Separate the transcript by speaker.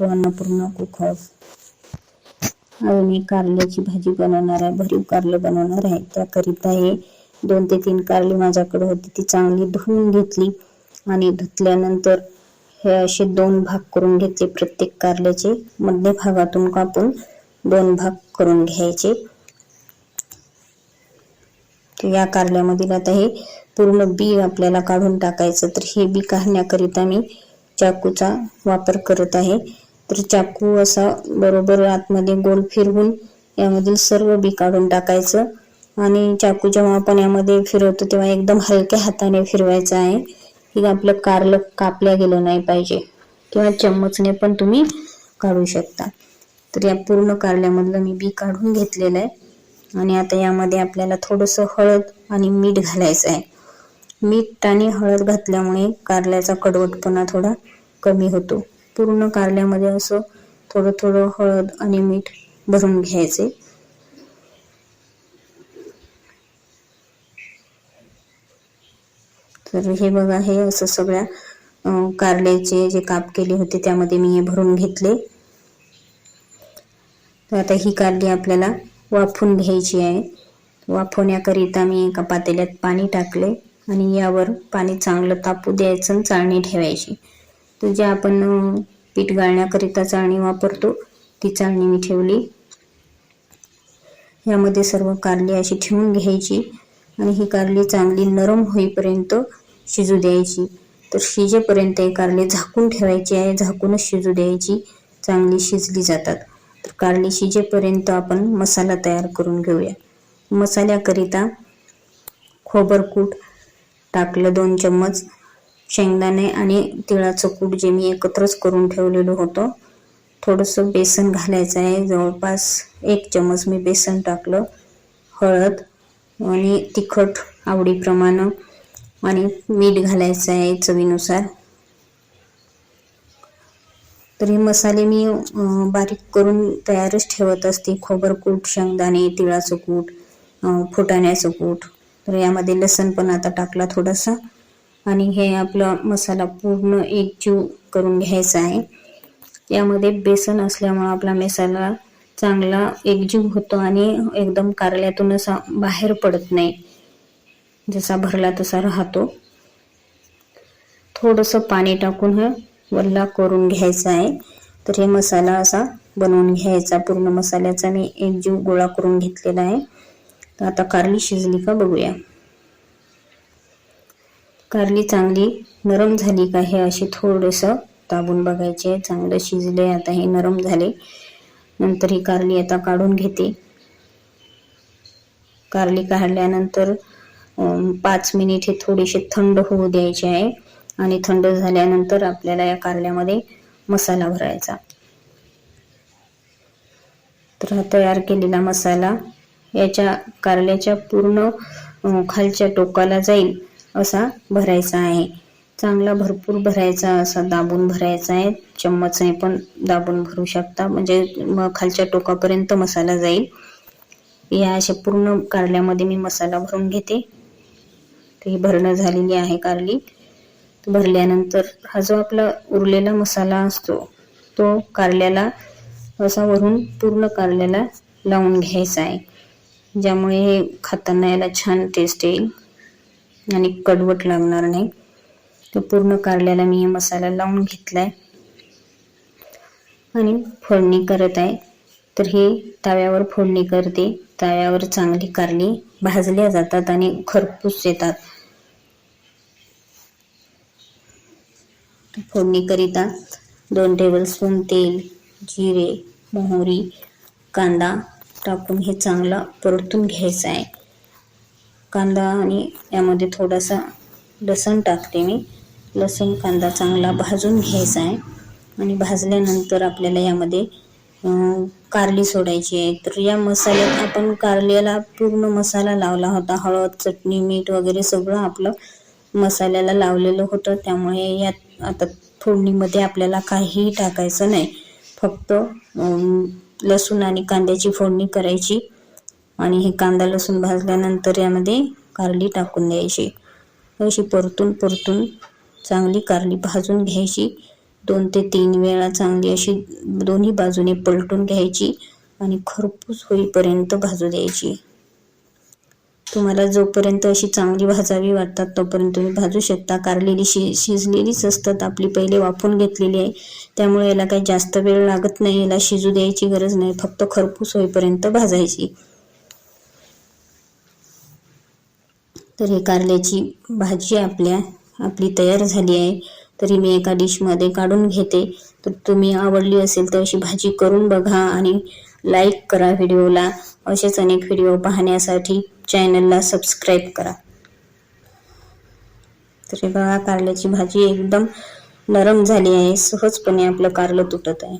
Speaker 1: To Annapurna cook अजून एक कारल्याची भाजी बनवणार आहे भरीव कारलं बनवणार आहे. त्याकरिता हे दोन ते तीन कारली माझ्याकडे होती ती चांगली धुवून घेतली आणि धुतल्यानंतर हे असे दोन भाग करून घेतले प्रत्येक कारल्याचे. मध्य भागातून कापून दोन भाग करून घ्यायचे. या कारल्यामधील आता हे पूर्ण बी आपल्याला काढून टाकायचं तर हे बी काढण्याकरिता मी चाकूचा वापर करत आहे. तर चाकू असा बरोबर आतमध्ये गोल फिरवून यामधील सर्व बी काढून टाकायचं. आणि चाकू जेव्हा आपण यामध्ये फिरवतो तेव्हा एकदम हलक्या हाताने फिरवायचं आहे. की आपलं कारलं कापल्या गेलं नाही पाहिजे. किंवा चम्मचने पण तुम्ही काढू शकता. तर या पूर्ण कारल्यामधलं मी बी काढून घेतलेलं आहे. आणि आता यामध्ये आपल्याला थोडंसं हळद आणि मीठ घालायचं आहे. मीठ आणि हळद घातल्यामुळे कारल्याचा कडवटपणा थोडा कमी होतो. पूर्ण कारल्यामध्ये असं थोडं थोडं हळद आणि मीठ भरून घ्यायचे. तर हे बघा हे असं सगळ्या कारल्याचे जे काप केले होते त्यामध्ये मी हे भरून घेतले. तर आता ही कारली आपल्याला वाफून घ्यायची आहे. वाफवण्याकरिता मी एका पातेल्यात पाणी टाकले आणि यावर पाणी चांगलं तापू द्यायचं आणि चाळणी ठेवायची. तर जे आपण पीठ गाळण्याकरिता चाळणी वापरतो. ती चाळणी मी ठेवली. यामध्ये सर्व कारली अशी ठेवून घ्यायची आणि ही कारली चांगली नरम होईपर्यंत शिजू द्यायची. तर शिजेपर्यंत हे कारले झाकून ठेवायची आहे. झाकूनच शिजू द्यायची. चांगली शिजली जातात. तर कारली शिजेपर्यंत आपण मसाला तयार करून घेऊया. मसाल्याकरिता खोबरकूट टाकलं दोन चम्मच. शेंगदाणे आणि तिळाचं कूट जे मी एकत्रच करून ठेवलेलं होतं थोडंसं बेसन घालायचं आहे. जवळपास एक चमच मी बेसन टाकलं हळद आणि तिखट आवडीप्रमाणे आणि मीठ घालायचं आहे चवीनुसार. तर हे मसाले मी बारीक करून तयारच ठेवत असते. खोबरकूट शेंगदाणे तिळाचं कूट फुटाण्याचं कूट. तर यामध्ये लसण पण आता टाकला थोडासा. आणि हे आपला मसाला पूर्ण एकजीव करून घ्यायचा आहे. यामध्ये बेसन असल्यामुळं आपला मसाला चांगला एकजीव होतो आणि एकदम कारल्यातून असा बाहेर पडत नाही. जसा भरला तसा राहतो. थोडंसं पाणी टाकून हे वल्ला करून घ्यायचा आहे. तर हे मसाला असा बनवून घ्यायचा. पूर्ण मसाल्याचा मी एकजीव गोळा करून घेतलेला आहे. तर आता कारली शिजली का बघूया. कारली चांगली नरम झाली का हे असे थोडंसं दाबून बघायचे चांगलं शिजले आता हे नरम झाले. नंतर ही कारली आता काढून घेते. कारली काढल्यानंतर पाच मिनिट हे थोडेसे थंड होऊ द्यायचे आहे. आणि थंड झाल्यानंतर आपल्याला या कारल्यामध्ये मसाला भरायचा. तर हा तयार केलेला मसाला याच्या कारल्याच्या पूर्ण खालच्या टोकाला जाईल. असा भरायचा आहे. चांगला भरपूर भरायचा असा दाबून भरायचा आहे. चम्मचने पण दाबून भरू शकता. म्हणजे मग खालच्या टोकापर्यंत मसाला जाईल. या अशा पूर्ण कारल्यामध्ये मी मसाला भरून घेते. ही भरणं झालेली आहे कारली. भरल्यानंतर हा जो आपला उरलेला मसाला असतो तो कारल्याला असा वरून पूर्ण कारल्याला लावून घ्यायचा आहे. ज्यामुळे हे खाताना याला छान टेस्ट येईल. आणि कडवट लागणार नाही. तो पूर्ण कारल्याला मी हे मसाला लावून घेतलाय. आणि फोडणी करत आहे. तर हे तव्यावर फोडणी करते. तव्यावर चांगली कारली भाजल्या जातात आणि खरपूस येतात. फोडणीकरिता दोन टेबलस्पून तेल जिरे मोहरी कांदा टाकून हे चांगला परतून घ्यायचं आहे. कांदा आणि यामध्ये थोडासा लसण टाकते मी. लसूण कांदा चांगला भाजून घ्यायचा आहे. आणि भाजल्यानंतर आपल्याला यामध्ये कारली सोडायची आहे. तर या मसाल्यात आपण कारल्याला पूर्ण मसाला लावला होता. हळद चटणी मीठ वगैरे सगळं आपलं मसाल्याला लावलेलं होतं. त्यामुळे यात आता फोडणीमध्ये आपल्याला काहीही टाकायचं नाही. फक्त लसूण आणि कांद्याची फोडणी करायची. आणि हे कांदा लसूण भाजल्यानंतर यामध्ये कारली टाकून द्यायची. अशी परतून परतून चांगली कारली भाजून घ्यायची. दोन ते तीन वेळा चांगली अशी दोन्ही बाजूने पलटून घ्यायची आणि खरपूस होईपर्यंत भाजू द्यायची. तुम्हाला जोपर्यंत अशी चांगली भाजावी वाटतात तोपर्यंत तुम्ही भाजू शकता. कारलेली शि शिजलेलीच असतात. आपली पहिले वाफून घेतलेली आहे. त्यामुळे याला काही जास्त वेळ लागत नाही. याला शिजू द्यायची गरज नाही. फक्त खरपूस होईपर्यंत भाजायची. तर हे कारल्याची भाजी आपल्या आपली तयार झाली आहे. तरी मी एका डिशमध्ये काढून घेते. तर तुम्ही आवडली असेल तर अशी भाजी करून बघा आणि लाईक करा व्हिडिओला. असेच अनेक व्हिडिओ पाहण्यासाठी चॅनलला सबस्क्राईब करा. तर हे बघा कारल्याची भाजी एकदम नरम झाली आहे. सहजपणे आपलं कारलं तुटत आहे.